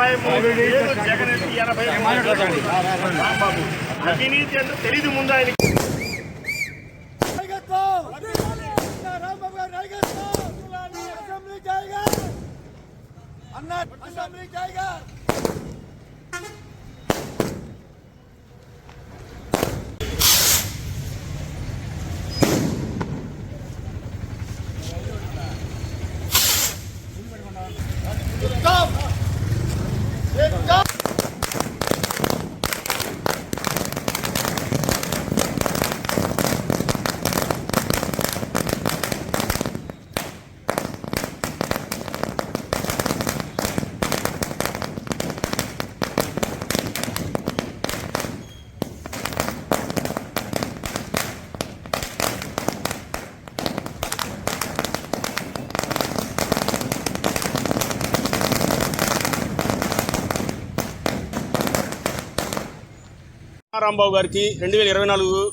లేదు, జగన్ రెడ్డి ఎనభై రాంబాబు. అవినీతి అంటే తెలీదు ముందు ఆయన. అన్న అసెంబ్లీ జాయిగా రాంబాబు గారికి రెండు వేల ఇరవై నాలుగు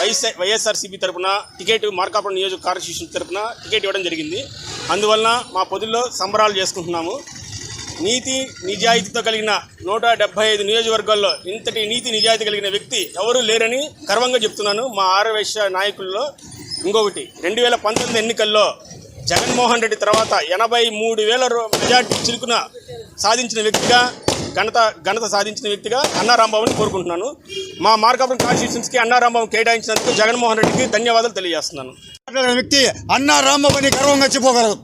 వైఎస్ఆర్ వైఎస్ఆర్సీపీ తరపున టికెట్ మార్కాపురం నియోజక కార్యశేషన్ తరపున టికెట్ ఇవ్వడం జరిగింది. అందువలన మా పొదుల్లో సంబరాలు చేసుకుంటున్నాము. నీతి నిజాయితీతో కలిగిన నూట డెబ్బై ఐదు నియోజకవర్గాల్లో ఇంతటి నీతి నిజాయితీ కలిగిన వ్యక్తి ఎవరూ లేరని గర్వంగా చెప్తున్నాను. మా ఆరవేశ నాయకుల్లో ఇంకొకటి. రెండు వేల పంతొమ్మిది ఎన్నికల్లో జగన్మోహన్ రెడ్డి తర్వాత ఎనభై మూడు వేల రూ- మెజార్టీ చిరుకున సాధించిన వ్యక్తిగా ఘనత ఘనత సాధించిన వ్యక్తిగా అన్నారాంబాబుని కోరుకుంటున్నాను. మా మార్కాపురం కాన్స్టిట్యూషన్స్కి అన్నారాంబాబు కేటాయించినందుకు జగన్మోహన్ రెడ్డికి ధన్యవాదాలు తెలియజేస్తున్నాను. వ్యక్తి అన్నారాంబాబుని గర్వంగా చెప్పుకోగలరు.